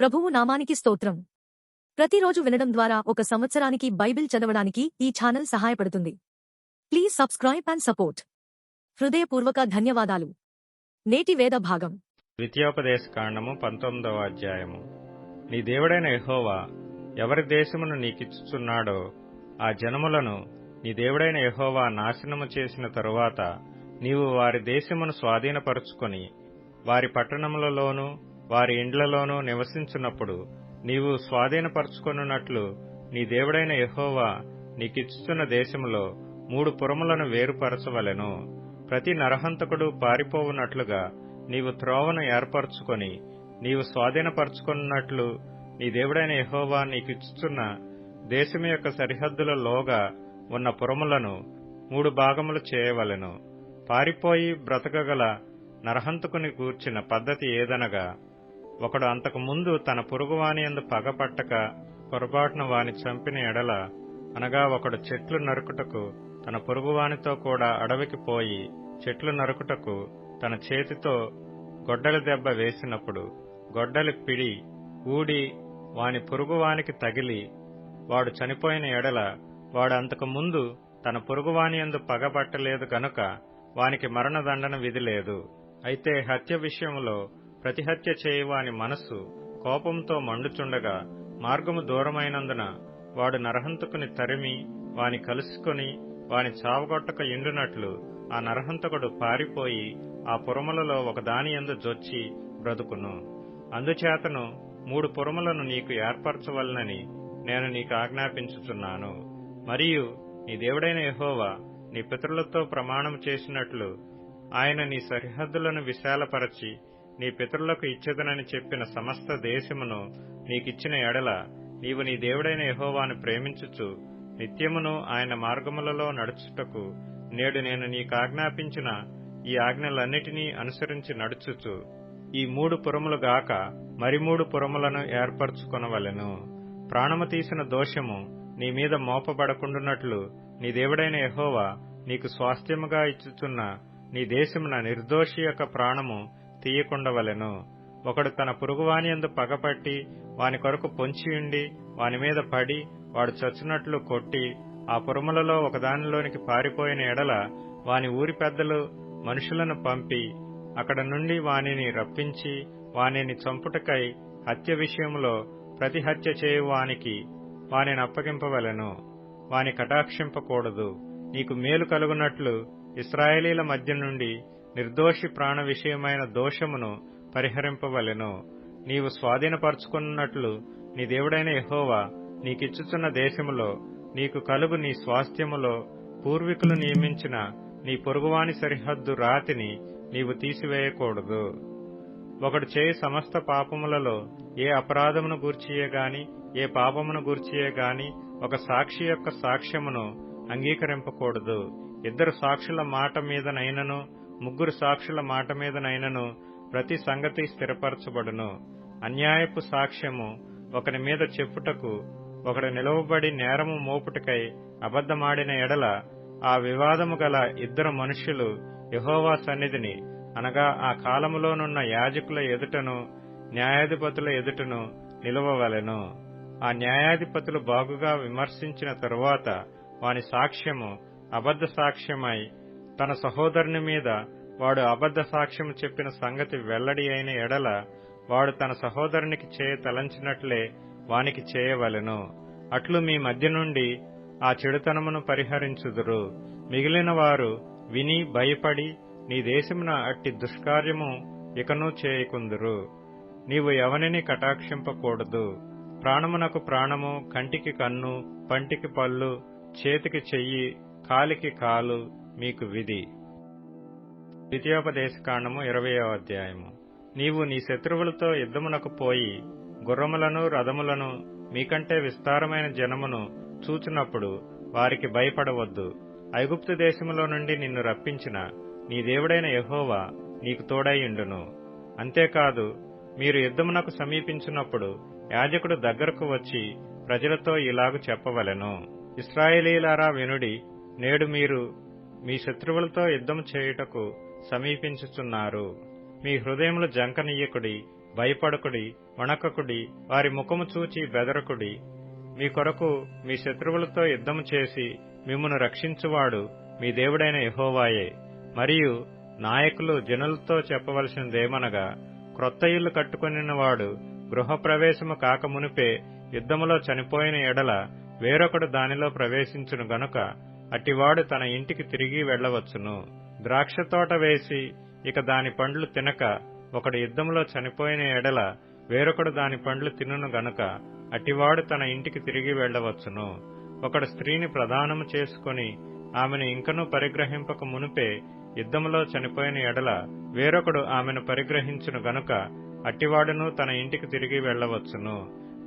ప్రభువు నామానికి స్తోత్రం. ప్రతిరోజు వినడం ద్వారా ఒక సంవత్సరానికి బైబిల్ చదవడానికి ఈ ఛానల్ సహాయపడుతుంది. Please subscribe and support. హృదయపూర్వక ధన్యవాదాలు. నేటి వేద భాగం. ద్వితీయోపదేశ కాండము పంతొమ్మిదవ అధ్యాయము. నీ దేవుడైన యహోవా ఎవరి దేశమును నీకిచ్చుచున్నాడో ఆ జనములను నీ దేవుడైన యహోవా నాశనము చేసిన తరువాత నీవు వారి దేశమును స్వాధీనపరుచుకొని వారి పట్టణములలోనూ వారి ఇండ్లలోనూ నివసించున్నప్పుడు నీవు స్వాధీనపరుచుకొనున్నట్లు నీ దేవుడైన యహోవా నీకిచ్చుతున్న దేశంలో మూడు పురములను వేరుపరచవలెను. ప్రతి నరహంతకుడు పారిపోవునట్లుగా నీవు త్రోవను ఏర్పరచుకొని నీవు స్వాధీనపరచుకున్నట్లు నీ దేవుడైన యహోవా నీకిచ్చుచున్న దేశం యొక్క సరిహద్దులలోగా ఉన్న పురములను మూడు భాగములు చేయవలెను. పారిపోయి బ్రతకగల నరహంతకుని కూర్చిన పద్ధతి ఏదనగా ఒకడు అంతకు ముందు తన పొరుగువాని ఎందు పగపట్టక పొరపాటున వాని చంపిన ఎడల అనగా ఒకడు చెట్లు నరుకుటకు తన పొరుగువానితో కూడా అడవికి పోయి చెట్లు నరుకుటకు తన చేతితో గొడ్డలి దెబ్బ వేసినప్పుడు గొడ్డలి పిడి ఊడి వాని పొరుగువానికి తగిలి వాడు చనిపోయిన ఎడల వాడు అంతకు ముందు తన పొరుగువాని ఎందు పగబట్టలేదు గనుక వానికి మరణదండన విధి లేదు అయితే హత్య విషయంలో ప్రతిహత్య చేయవాని మనస్సు కోపంతో మండుచుండగా మార్గము దూరమైనందున వాడు నరహంతకుని తరిమి వాని కలుసుకొని వాని చావగొట్టక ఎండునట్లు ఆ నరహంతకుడు పారిపోయి ఆ పురములలో ఒకదాని ఎందు జొచ్చి బ్రతుకును. అందుచేతను మూడు పురములను నీకు ఏర్పరచవలనని నేను నీకు ఆజ్ఞాపించుచున్నాను. మరియు నీ దేవుడైన యహోవా నీ పితరులతో ప్రమాణం చేసినట్లు ఆయన నీ సరిహద్దులను విశాలపరచి నీ పితరులకు ఇచ్చేదనని చెప్పిన సమస్త దేశమును నీకిచ్చిన ఎడల నీవు నీ దేవుడైన యహోవాను ప్రేమించుచు నిత్యమును ఆయన మార్గములలో నడుచుటకు నేడు నేను నీకు ఆజ్ఞాపించిన ఈ ఆజ్ఞలన్నిటినీ అనుసరించి నడుచుచు. ఈ మూడు పురములు గాక మరి మూడు పురములను ఏర్పరచుకొనవలెను. ప్రాణము తీసిన దోషము నీ మీద మోపబడకుండునట్లు నీ దేవుడైన యహోవా నీకు స్వాస్థ్యముగా ఇచ్చుచున్న నీ దేశమున నిర్దోషి యొక్క ప్రాణము తీయకుండవలెను. ఒకడు తన పురుగువానియందు పగపట్టి వాని కొరకు పొంచియుండి వాని మీద పడి వాడు చచ్చినట్లు కొట్టి ఆ పురములలో ఒకదానిలోనికి పారిపోయిన ఎడల వాని ఊరి పెద్దలు మనుషులను పంపి అక్కడ నుండి వానిని రప్పించి వానిని చంపుటకై హత్య విషయంలో ప్రతి హత్య చేయువానికి వానిని అప్పగింపవలెను. వాని కటాక్షింపకూడదు. నీకు మేలు కలుగునట్లు ఇస్రాయేలీల మధ్య నుండి నిర్దోషి ప్రాణ విషయమైన దోషమును పరిహరింపవలెను. నీవు స్వాధీనపరుచుకున్నట్లు నీ దేవుడైన ఎహోవా నీకిచ్చుచున్న దేశములో నీకు కలుగు నీ స్వాస్థ్యములో పూర్వీకులు నియమించిన నీ పొరుగువాని సరిహద్దు రాతిని నీవు తీసివేయకూడదు. ఒకడు చేయి సమస్త పాపములలో ఏ అపరాధమును గూర్చియే గాని ఏ పాపమును గూర్చియే గాని ఒక సాక్షి యొక్క సాక్ష్యమును అంగీకరింపకూడదు. ఇద్దరు సాక్షుల మాట మీదనైనను ముగ్గురు సాక్షుల మాట మీదనైనను ప్రతి సంగతి స్థిరపరచబడును. అన్యాయపు సాక్ష్యము ఒకని మీద చెప్పుటకు ఒకడు నిలవబడి నేరము మోపుటకై అబద్ధమాడిన ఎడల ఆ వివాదము గల ఇద్దరు మనుష్యులు యహోవా సన్నిధిని అనగా ఆ కాలములోనున్న యాజకుల ఎదుటను న్యాయాధిపతుల ఎదుటను నిలవవలెను. ఆ న్యాయాధిపతులు బాగుగా విమర్శించిన తరువాత వాని సాక్ష్యము అబద్ధ సాక్ష్యమై తన సహోదరుని మీద వాడు అబద్ధ సాక్ష్యం చెప్పిన సంగతి వెల్లడి అయిన ఎడల వాడు తన సహోదరునికి చేయ తలంచినట్లే వానికి చేయవలెను. అట్లు మీ మధ్య నుండి ఆ చెడుతనమును పరిహరించుదురు. మిగిలిన వారు విని భయపడి నీ దేశమున అట్టి దుష్కార్యము ఇకనూ చేయకుందురు. నీవు ఎవనిని కటాక్షింపకూడదు. ప్రాణమునకు ప్రాణము కంటికి కన్ను పంటికి పళ్ళు చేతికి చెయ్యి కాలికి కాలు మీకు విధి. ద్వితీయోపదేశకాండము ఇరవయో అధ్యాయము. నీవు నీ శత్రువులతో యుద్ధమునకు పోయి గుర్రములను రథములను మీకంటే విస్తారమైన జనమును చూచినప్పుడు వారికి భయపడవద్దు. ఐగుప్తు దేశములో నుండి నిన్ను రప్పించిన నీ దేవుడైన యహోవా నీకు తోడైయుండును. అంతేకాదు మీరు యుద్ధమునకు సమీపించినప్పుడు యాజకుడు దగ్గరకు వచ్చి ప్రజలతో ఇలాగు చెప్పవలెను. ఇస్రాయేలీలారా వినుడి నేడు మీరు మీ శత్రువులతో యుద్ధం చేయుటకు సమీపించుచున్నారు. మీ హృదయములు జంకనీయకుడి భయపడకుడి వణకకుడి వారి ముఖము చూచి బెదరకుడి. మీ కొరకు మీ శత్రువులతో యుద్ధము చేసి మిమ్మను రక్షించువాడు మీ దేవుడైన యహోవాయే. మరియు నాయకులు జనులతో చెప్పవలసినదేమనగా క్రొత్త ఇల్లు కట్టుకొనినవాడు గృహప్రవేశము కాకమునిపే యుద్ధములో చనిపోయిన ఎడల వేరొకడు దానిలో ప్రవేశించును గనుక అట్టివాడు తన ఇంటికి తిరిగి వెళ్ళవచ్చును ద్రాక్షతోట వేసి ఇక దాని పండ్లు తినక ఒకడు యుద్ధంలో చనిపోయిన ఎడల వేరొకడు దాని పండ్లు తినును గనుక అట్టివాడు తన ఇంటికి తిరిగి వెళ్ళవచ్చును ఒకడు స్త్రీని ప్రదానము చేసుకుని ఆమెను ఇంకనూ పరిగ్రహింపక మునుపే యుద్ధంలో చనిపోయిన ఎడల వేరొకడు ఆమెను పరిగ్రహించును గనుక అట్టివాడును తన ఇంటికి తిరిగి వెళ్ళవచ్చును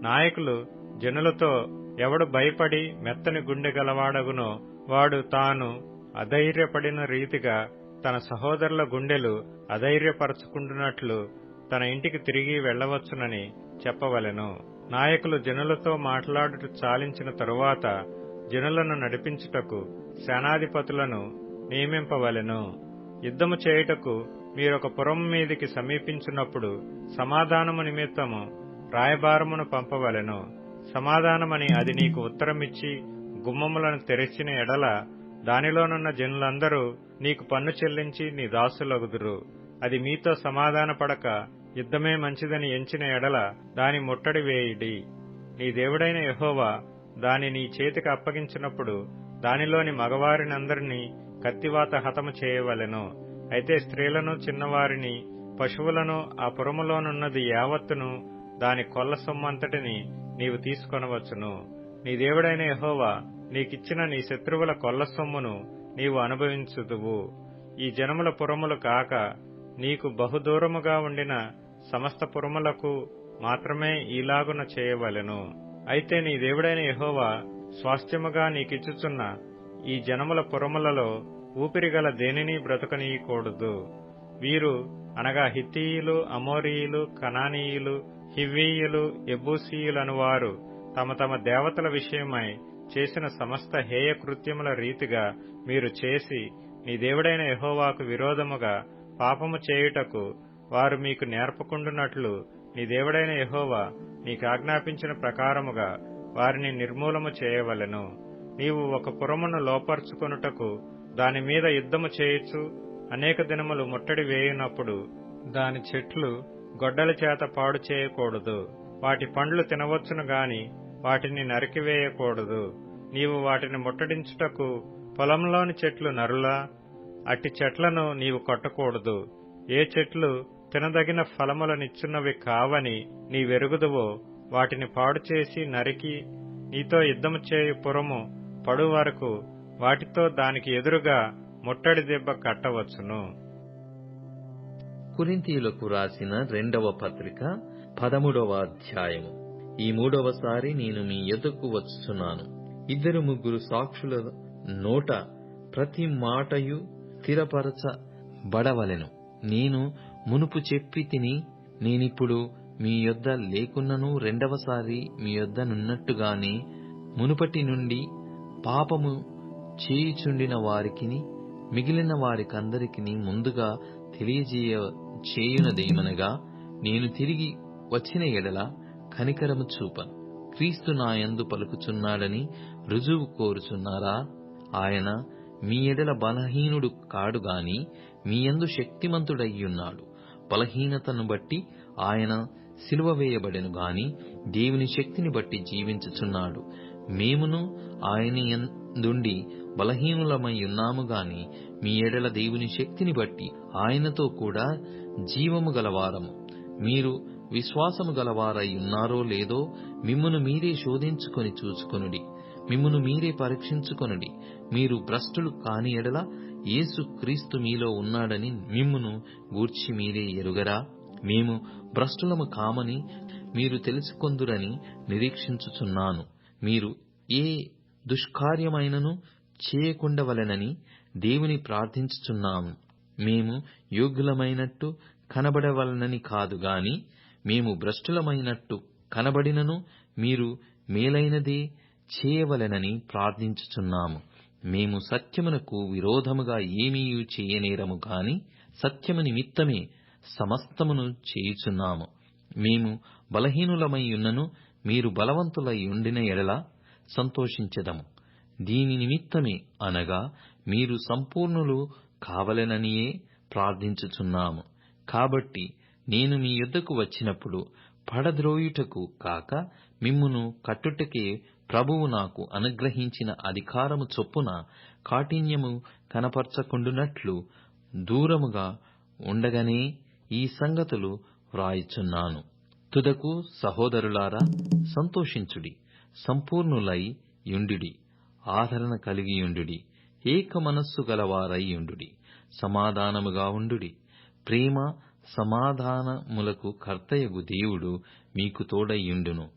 నాయకులు జనులతో ఎవడు భయపడి మెత్తని గుండె గలవాడగునో వాడు తాను అధైర్యపడిన రీతిగా తన సహోదరుల గుండెలు అధైర్యపరచుకుంటున్నట్లు తన ఇంటికి తిరిగి వెళ్ళవచ్చునని చెప్పవలెను. నాయకులు జనులతో మాట్లాడుట చాలించిన తరువాత జనులను నడిపించుటకు సేనాధిపతులను నియమింపవలెను. యుద్ధము చేయుటకు మీరొక పురం మీదికి సమీపించినప్పుడు సమాధానము నిమిత్తము రాయబారమును పంపవలెను. సమాధానమని అది నీకు ఉత్తరమిచ్చి గుమ్మములను తెరిచిన ఎడల దానిలోనున్న జనులందరూ నీకు పన్ను చెల్లించి నీ దాసులగుదురు. అది మీతో సమాధానపడక యుద్ధమే మంచిదని ఎంచిన ఎడల దాని ముట్టడి వేయిడి. నీ దేవుడైన యహోవా దాని నీ చేతికి అప్పగించినప్పుడు దానిలోని మగవారినందరినీ కత్తివాత హతము చేయవలెను. అయితే స్త్రీలను చిన్నవారిని పశువులను ఆ పురములోనున్నది యావత్తును దాని కొల్ల సొమ్మంతటిని నీవు తీసుకొనవచ్చును. నీ దేవుడైన యహోవా నీకిచ్చిన నీ శత్రువుల కొల్ల సొమ్మును నీవు అనుభవించుదువు. ఈ జనముల పురములు కాక నీకు బహుదూరముగా ఉండిన సమస్త పురములకు మాత్రమే ఈలాగున చేయవలెను. అయితే నీ దేవుడైన యహోవా స్వాస్థ్యముగా నీకిచ్చుచున్న ఈ జనముల పురములలో ఊపిరిగల దేనిని బ్రతకనీయకూడదు. వీరు అనగా హితీయులు అమోరీయులు కనానీయులు హివ్వీయులు ఎబూసీయులనువారు వారు తమ తమ దేవతల విషయమై చేసిన సమస్త హేయ కృత్యముల రీతిగా మీరు చేసి నీ దేవుడైన యహోవాకు విరోధముగా పాపము చేయుటకు వారు మీకు నేర్పకుండునట్లు నీ దేవుడైన యహోవా నీకాజ్ఞాపించిన ప్రకారముగా వారిని నిర్మూలము చేయవలెను. నీవు ఒక పురమును లోపర్చుకొనుటకు దాని మీద యుద్ధము చేయొచ్చు అనేక దినములు ముట్టడి వేయునప్పుడు దాని చెట్లు గొడ్డల చేత పాడు చేయకూడదు. వాటి పండ్లు తినవచ్చును గాని వాటిని నరికివేయకూడదు. నీవు వాటిని ముట్టడించుటకు పొలంలోని చెట్లు నరులా అట్టి చెట్లను నీవు కొట్టకూడదు. ఏ చెట్లు తినదగిన ఫలములనిచ్చున్నవి కావని నీ వెరుగుదువో వాటిని పాడు చేసి నరికి నీతో యుద్ధము చేయు పురము పడు వరకు వాటితో దానికి ఎదురుగా ముట్టడి దెబ్బ కట్టవచ్చును. కురింతీయులకు రాసిన రెండవ పత్రిక పదమూడవ అధ్యాయము. ఈ మూడవసారి నేను మీ ఎదుకు వచ్చుచున్నాను ఇద్దరు ముగ్గురు సాక్షుల నోట ప్రతి మాటయు స్థిరపరచబడవలెను నేను మునుపు చెప్పి తిని నేనిప్పుడు మీ యొద్ద లేకున్నను రెండవసారి మీ యొద్దనున్నట్టుగానే మునుపటి నుండి పాపము చేయుచుండిన వారికిని మిగిలిన వారికందరికిని ముందుగా తెలియజేయ చేయునదేమనగా నేను తిరిగి వచ్చిన ఎడల కనికరము చూపను. క్రీస్తు నాయందు పలుకుచున్నాడని రుజువు కోరుచున్నారా? ఆయన మీ ఎడల బలహీనుడు కాడు గాని మీ యందు శక్తిమంతుడయ్యున్నాడు. బలహీనతను బట్టి ఆయన సిలువ వేయబడెను గాని దేవుని శక్తిని బట్టి జీవించుచున్నాడు. మేమును ఆయన యందుండి బలహీనులమై ఉన్నాము గాని మీ ఎడల దేవుని శక్తిని బట్టి ఆయనతో కూడా జీవము గలవారము. మీరు విశ్వాసము గలవారై ఉన్నారో లేదో మిమ్మును మీరే శోధించుకొని చూచుకొనుడి. మిమ్మును మీరే పరీక్షించుకొనుడి. మీరు భ్రష్టులు కాని ఎడల యేసు క్రీస్తు మీలో ఉన్నాడని మిమ్మును గూర్చి మీరే ఎరుగరా? మేము భ్రష్టులము కామని మీరు తెలుసుకొందురని నిరీక్షించుచున్నాను. మీరు ఏ దుష్కార్యమైనను చేయకుండవలెనని దేవుని ప్రార్థించుచున్నాము. మేము యోగ్యులమైనట్టు కనబడవలనని కాదు గాని మేము భ్రష్టులమైనట్టు కనబడినను మీరు మేలైనదే చేయవలెనని ప్రార్థించుచున్నాము. మేము సత్యమునకు విరోధముగా ఏమీ చేయనేరము గాని సత్యము నిమిత్తమే సమస్తమును చేయుచున్నాము. మేము బలహీనులమైయున్నను మీరు బలవంతులై ఉండిన ఎడల సంతోషించెదము. దీని నిమిత్తమే అనగా మీరు సంపూర్ణులు కావలెననియే ప్రార్థించుచున్నాము. కాబట్టి నేను మీ యొద్దకు వచ్చినప్పుడు పడద్రోయుటకు కాక మిమ్మును కట్టుటకే ప్రభువు నాకు అనుగ్రహించిన అధికారము చొప్పున కాఠిన్యము కనపరచకుండునట్లు దూరముగా ఉండగనే ఈ సంగతులు వ్రాయుచున్నాను. తుదకు సహోదరులారా సంతోషించుడి సంపూర్ణులై యుండుడి ఆదరణ కలిగియుండుడి ఏక మనస్సు గలవారై యుండుడి సమాధానముగా ఉండుడి ప్రేమ సమాధానములకు కర్తయగు దేవుడు మీకు తోడయ్యుండును.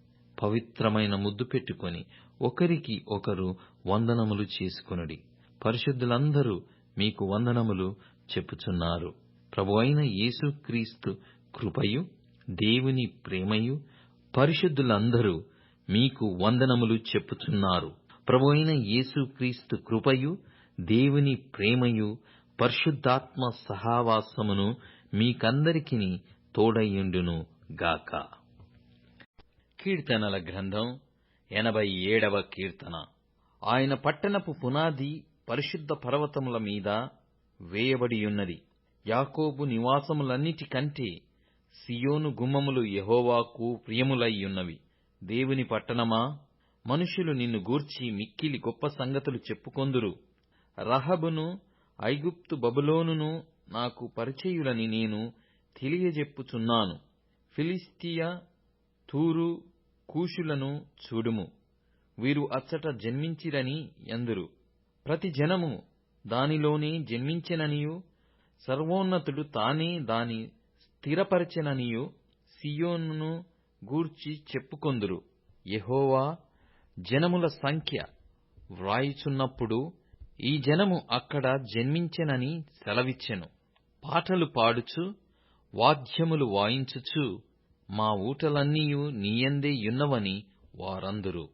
పవిత్రమైన ముద్దు పెట్టుకొని ఒకరికి ఒకరు వందనములు చేసుకొనుడి. పరిశుద్ధులందరూ మీకు వందనములు చెప్పుచున్నారు. ప్రభువైన యేసుక్రీస్తు కృపయు దేవుని ప్రేమయు పరిశుద్ధులందరూ మీకు వందనములు చెప్పుచున్నారు. ప్రభువైన యేసుక్రీస్తు కృపయు దేవుని ప్రేమయు పరిశుద్ధాత్మ సహావాసమును మీకందరికిని తోడయ్యుండును గాక. కీర్తనల గ్రంథం ఎనభై ఏడవ కీర్తన. ఆయన పట్టణపు పునాది పరిశుద్ధ పర్వతముల మీద వేయబడియున్నది. యాకోబు నివాసములన్నిటికంటే సియోను గుమ్మములు యహోవాకు ప్రియములయ్యున్నవి. దేవుని పట్టణమా? మనుషులు నిన్ను గూర్చి మిక్కిలి గొప్ప సంగతులు చెప్పుకొందురు. రహబును ఐగుప్తు బబులోనును నాకు పరిచయులని నేను తెలియజెప్పుచున్నాను. ఫిలిస్తియా తూరు కూషులను చూడుము. వీరు అచ్చట జన్మించిరని ఎందురు ప్రతి జనము దానిలోనే జన్మించెననియు. సర్వోన్నతుడు తానే దాని స్థిరపరచెననియు. సియోనును గూర్చి చెప్పుకొందురు. యెహోవా జనముల సంఖ్య వ్రాయుచున్నప్పుడు ఈ జనము అక్కడ జన్మించెనని సెలవిచ్చెను. పాటలు పాడుచు వాద్యములు వాయించుచు మా ఊటలన్నీయు నీయందే యున్నవని వారందురు.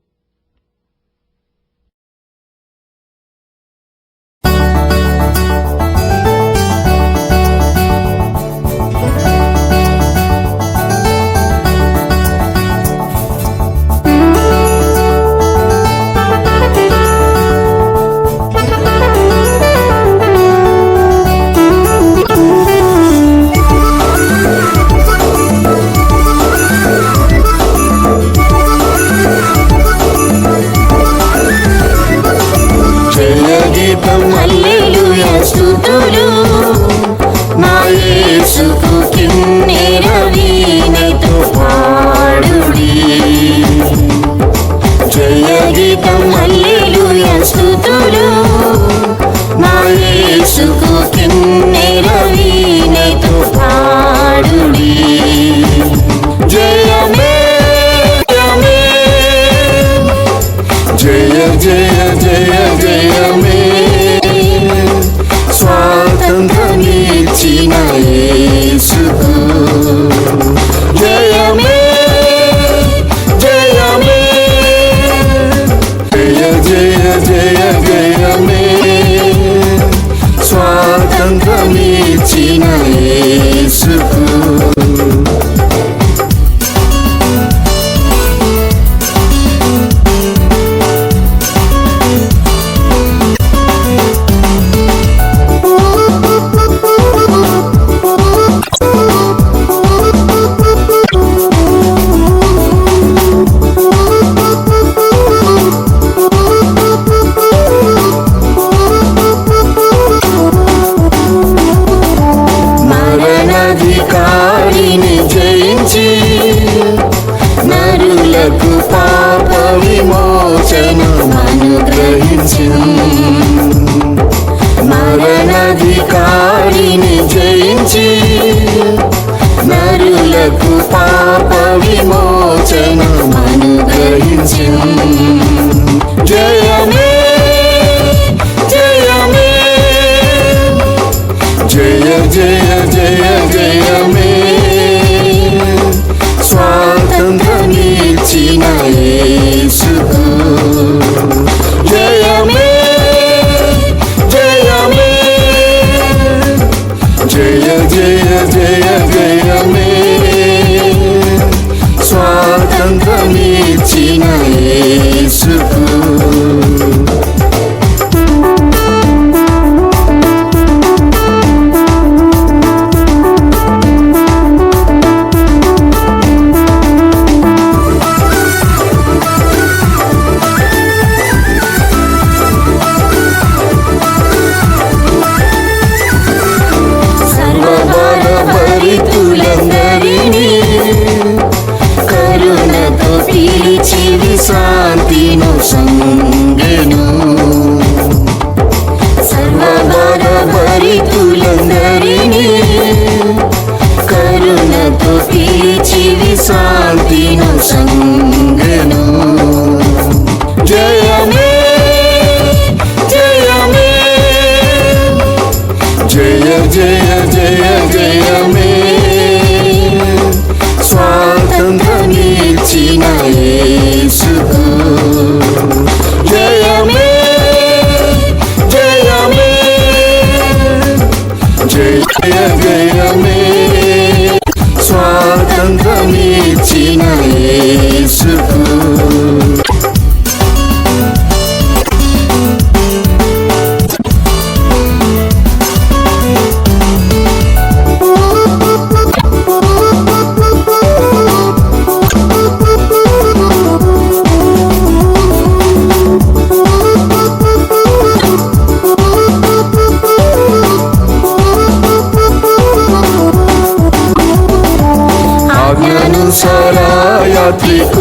శరాయత్రికులకు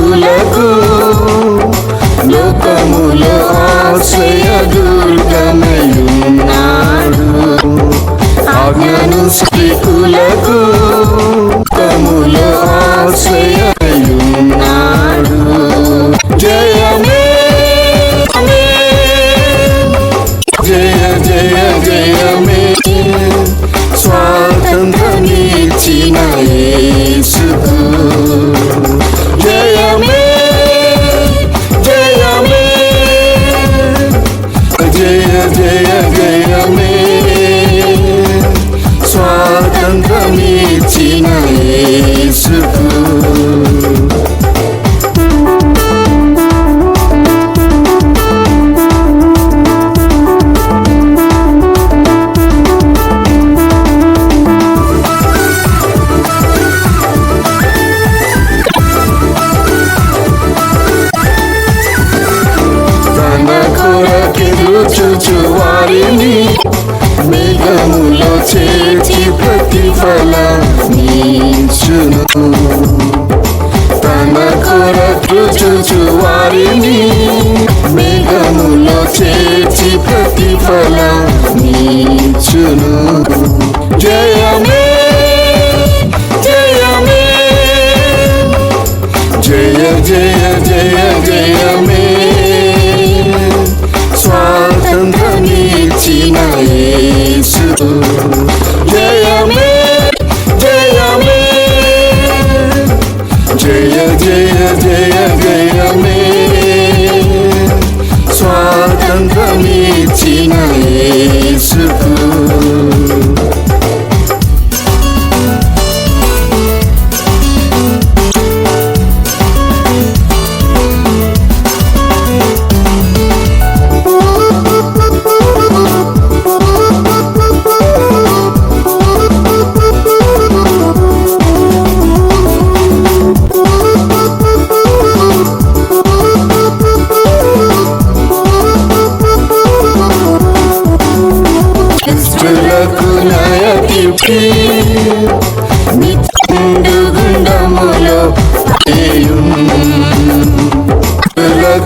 లోకములో ఆశ్రయ దుర్గమయున్నాడు ఆజ్ఞాను స్థితులకు తన కొరకు చూచు వారిని మేఘములో చేర్చి ప్రతిఫలం నీచును. జయమే జయమే. జయ జయ జయ జయమే.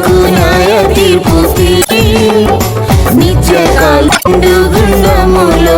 గుణాయధిపతి నిత్య కాలండు గుణములో